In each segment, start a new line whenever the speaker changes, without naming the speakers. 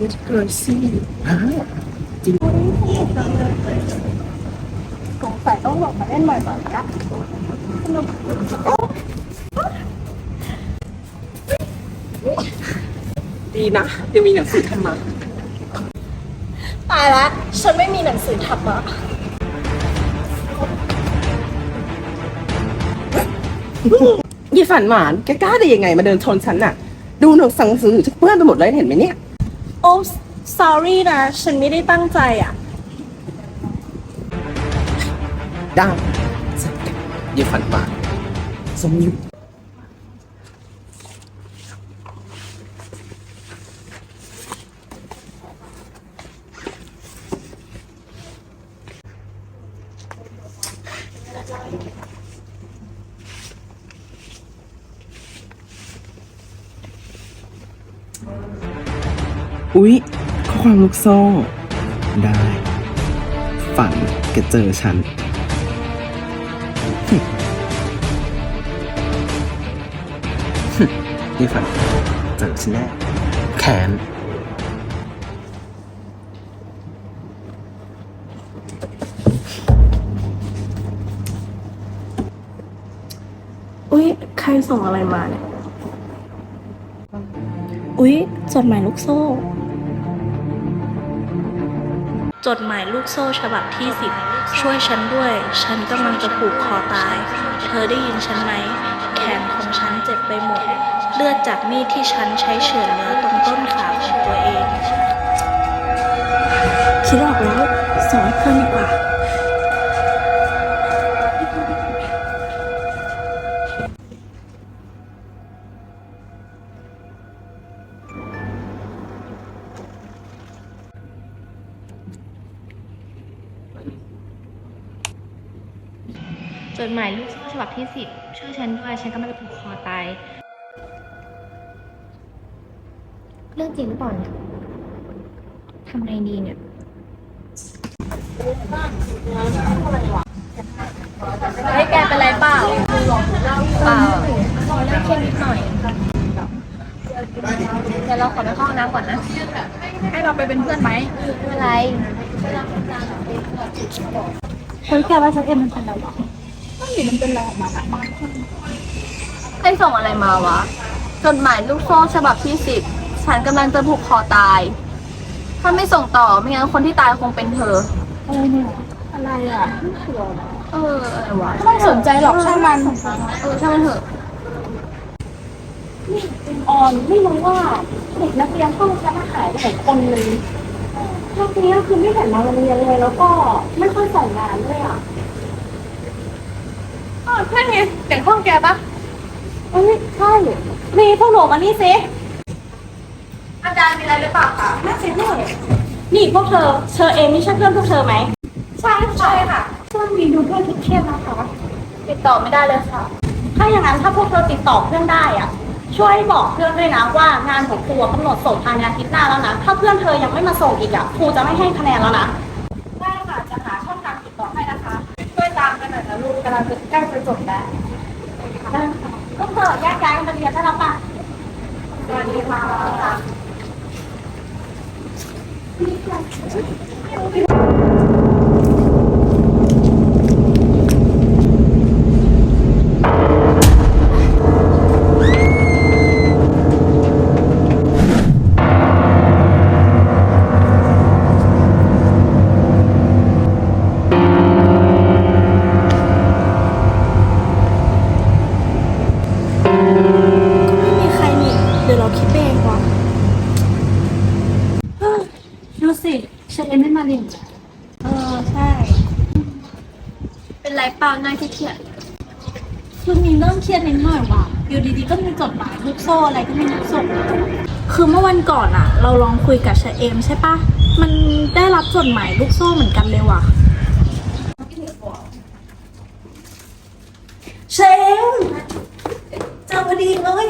เอสเกรซี่ฮะจริง
สงสัยต้องหลบมาเล่นบ่อยๆนะสนุก
ดีนะยังมีหนังสือทำมา
ตายละฉันไม่มีหนังสือทับอะ
ยี่ฝันหวานแกกล้าได้ยังไงมาเดินชนฉันน่ะ ดูหนังสือจะเปื้อนไปหมดเลยเห็นไหมเนี่ย
โอ้ sorry นะ ฉันไม่ได้ตั้งใจอะ
ได้สักยี่ฝันหวานสมยุค อุ๊ยข้อความลูกโซ่ ได้ ฝันแกเจอฉัน นี่ฝันเจอฉันแน่แขน
อุ๊ย ใครส่งอะไรมาเนี่ย อุ๊ย จดหมายลูกโซ่
จดหมายลูกโซ่ฉบับที่สิบช่วยฉันด้วย ฉันกำลังจะผูกคอตาย เธอได้ยินฉันไหม แขนของฉันเจ็บไปหมด เลือดจากมีดที่ฉันใช้เฉือนเนื้อตรงต้นขาของตัวเอง
คิดออกแล้วสอนเพื่อนดีกว่า
จดหมายลูกโซ่ฉบับที่สิบช่วยฉันด้วยฉันกำลังจะผูกคอตาย เรื่องจริงหรือเปล่าเนี่ยทำไงดีเนี่ย
เฮ้ยแกเป็นไรเปล่าเปล่าขอเล่นเครียดนิดหน่อยเดี๋ยวเราขอไปเข้าห้องน้ำก่อนนะ ให้เราไปเป็นเพื่อนไหมไม่เป็นไร
เฮ้ยแกว่าฉันเอ็มมันเป็นอะไร วะไม่เห็นมันเป็นอะไรออกมาอะ
ใครส่งอะไรมาวะ จดหมายลูกโซ่ฉบับที่สิบฉันกำลังจะผูกคอตาย ถ้าไม่ส่งต่อไม่งั้นคนที่ตายคงเป็นเธอ
อะไรเนี่ยอะไรอะไม่เชื่อนะ
เอออะไรวะ
ไม่ต้องสนใจหรอกช่างมัน
เออช่างมันเถอะ
ออนไม่รู้ว่าเด็กนักเรียนห้องฉันหายไปไหนคนนึงช่วงนี้คือไม่เห็นมาโรงเรียนเลยแล้วก็ไม่ค่อยส่งงานด้วยอะ
อ๋อเพื่อนไงเด็กห้องแกปะ
เอ้ยใช่มีพวกหนูมานี่สิ
อาจารย์มีอะไรหรือเปล่าคะ
น่าสิด้วยนี่พวกเธอเชอเอมนี่ใช่เพื่อนพวกเธอไหม
ใช่ใช่ค่ะ
ช่วงนี้ดูเพื่อนเครียดๆนะคะ
ติดต่อไม่ได้เลยค่ะ
ถ้าอย่างนั้นถ้าพวกเธอติดต่อเพื่อนได้อะ ช่วยบอกเพื่อนด้วยนะว่างานของครูอะกำหนดส่งภายในอาทิตย์หน้าแล้วนะ ถ้าเพื่อนเธอยังไม่มาส่งอีกอะครูจะไม่ให้คะแนนแล้วนะ ลูกกำลังจะใกล้จะจบแล้วได้ค่ะพวกเธอแยกย้ายกันไปเรียนได้แล้วป่ะสวัสดีค่ะ นไม่มาเรียนเออใช่
เป็นไรเปล่าหน้าเครียด
คือมีเรื่องเครียดนิดหน่อยว่ะอยู่ดีๆก็มีจดหมายลูกโซ่อะไรก็ไม่รู้ส่งมาคือเมื่อวันก่อนอะเราลองคุยกับเชเอมใช่ปะมันได้รับจดหมายลูกโซ่เหมือนกันเลยว่ะเชมเจอพอดีเลย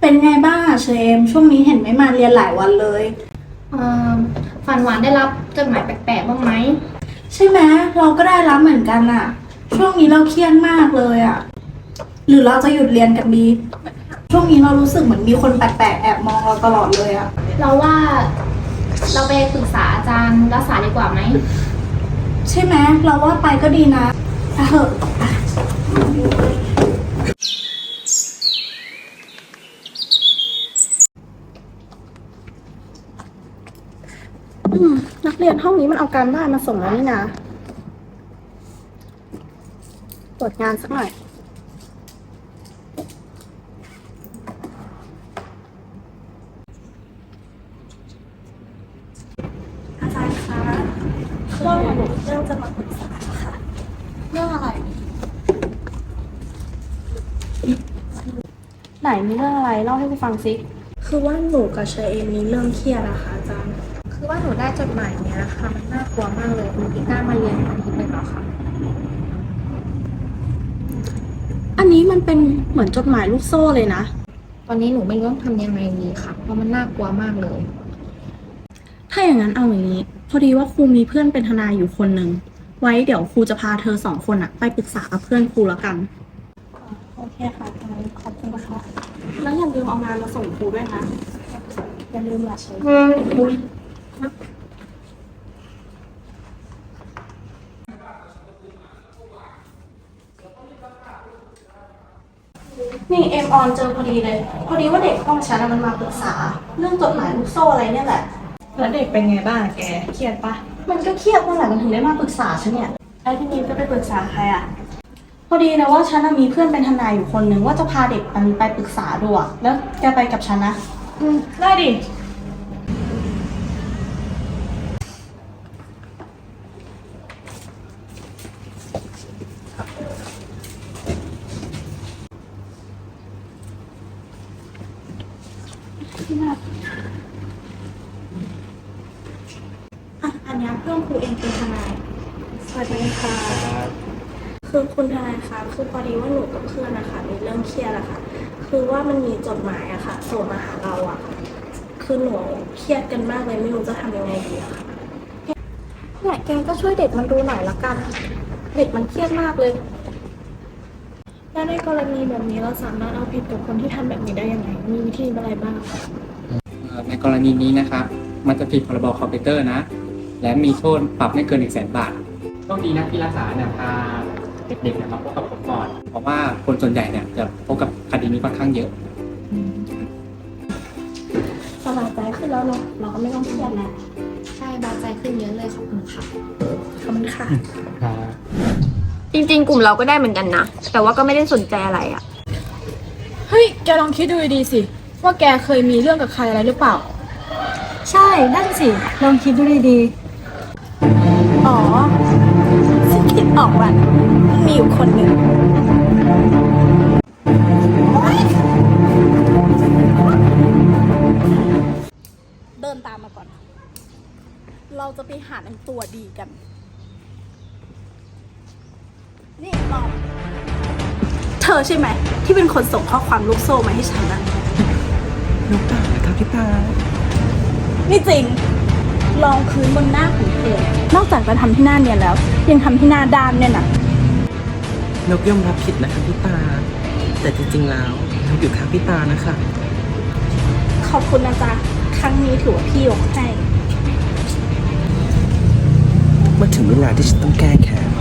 เป็นไงบ้างอะเชม ช่วงนี้เห็นไม่มาเรียนหลายวันเลย
เอ่อ ฝันหวานได้รับจดหมายแปลกๆบ้างไหม
ใช่ไหมเราก็ได้รับเหมือนกันอะช่วงนี้เราเครียดมากเลยอะหรือเราจะหยุดเรียนกันดี ช่วงนี้เรารู้สึกเหมือนมีคนแปลกๆแอบมองเราตลอดเลยอะ
เราว่าเราไปปรึกษาอาจารย์รักษาดีกว่าไหม
ใช่ไหมเราว่าไปก็ดีนะไปเถอะ อืม นัก เรียนห้องนี้มันเอาการบ้านมาส่งแล้วนี่นะตรวจงานสักหน่อยอาจารย์คะเรื่องหนูเรื่องจะมาปรึกษาค่ะ เรื่องอะไร ไหนมีเรื่องอะไรเล่าให้กูฟังสิ
คือว่าหนูกับเชอเอมมีเรื่องเครียดนะคะอาจารย์ คือว่าหนูได้จดหมายเนี้ยค่ะมันน่ากลัวมากเลยหนูไม่กล้ามาเรียนอาทิตย์หนึ่งแล้วค่ะ
อันนี้มันเป็นเหมือนจดหมายลูกโซ่เลยนะ
ตอนนี้หนูไม่รู้ต้องทำยังไงดีค่ะ เพราะมันน่ากลัวมากเลย
ถ้าอย่างนั้นเอาอย่างนี้ พอดีว่าครูมีเพื่อนเป็นทนายอยู่คนหนึ่งไว้เดี๋ยวครูจะพาเธอสองคนอะไปปรึกษากับเพื่อนครูแล้วกัน
โอเคค่ะอาจารย์ขอบคุณค่ะแล้วอย่าลืมเอางานมาส่งครูด้วยนะอย่าลืมอย่าใช้
นี่เอ็มออนเจอพอดีเลย พอดีว่าเด็กห้องฉันอะมันมาปรึกษา เรื่องจดหมายลูกโซ่อะไรเนี่ยแหละ
แล้วเด็กเป็นไงบ้างแก เครียดปะ
มันก็เครียดนั่นแหละมันถึงได้มาปรึกษาฉันเนี่ย
ไอ้ที่นี้จะไปปรึกษาใครอะ
พอดีนะว่าฉันน่ะมีเพื่อนเป็นทนายอยู่คนหนึ่งว่าจะพาเด็กมันไปปรึกษาดูอะแล้วแกไปกับฉันนะ
อืม ได้ดิ
อะ อันเนี้ยเพื่อนครูเองเป็นทนาย สวัสดีค่ะ คือคุณทนายคะคือพอดีว่าหนูกับเพื่อนนะคะมีเรื่องเครียดอะค่ะ คือว่ามันมีจดหมายอะค่ะส่งมาหาเราอะคือหนูเครียดกันมากเลยไม่รู้จะทำยังไงดีอะค่ะเนี่ยแกก็ช่วยเด็กมันดูหน่อยละกัน เด็กมันเครียดมากเลย แล้วในกรณีแบบนี้เราสามารถเอาผิดกับคนที่ทำแบบนี้ได้ยังไง มีวิธีอะไรบ้าง
เอ่อในกรณีนี้นะครับ มันจะผิดพรบคอมพิวเตอร์นะ และมีโทษปรับไม่เกิน1 0 0 0 0แบาทโชคดีนะที่รักษาเนี่ยพา เด็กๆเนี่ยมาพบกับผมก่อน เพราะว่าคนส่วนใหญ่เนี่ยจะพบกับคดีนี้ค่อนข้างเยอะ
สบายใจขึ้นแล้วเนาะเราก็ไม่ต้องเครียดแล้ว
ใช่เบาใจขึ้นเยอะเลยขอบคุณค่ะ
ขอบคุณค่ะ
จริงๆ กลุ่มเราก็ได้เหมือนกันนะ แต่ว่าก็ไม่ได้สนใจอะไรอะ
เฮ้ย แกลองคิดดูดีๆสิ ว่าแกเคยมีเรื่องกับใครอะไรหรือเปล่า
ใช่ นั่นสิ ลองคิดดูดีๆอ๋อฉัน คิดออกว่ะมันมีอยู่คนหนึ่งเดินตามมาก่อน เราจะไปหาหนังตัวดีกัน นี่มองเธอใช่ไหม ที่เป็นคนส่งข้อความลูกโซ่มาให้ฉันนะ
น้องตาครับพี่ตา
ไม่จริง ลองพื้นบนหน้าของเธอ นอกจากจะทำที่หน้าเนียนแล้ว ยังทำที่หน้าด้านเนี่ยนะ
นกยอมรับผิดนะครับพี่ตา แต่จริงๆแล้วนกอยู่ข้างพี่ตานะคะ
ขอบคุณนะจ๊ะครั้งนี้ถือว่าพี่ยกให้
เมื่อถึงเวลาที่ฉันต้องแก้แค้น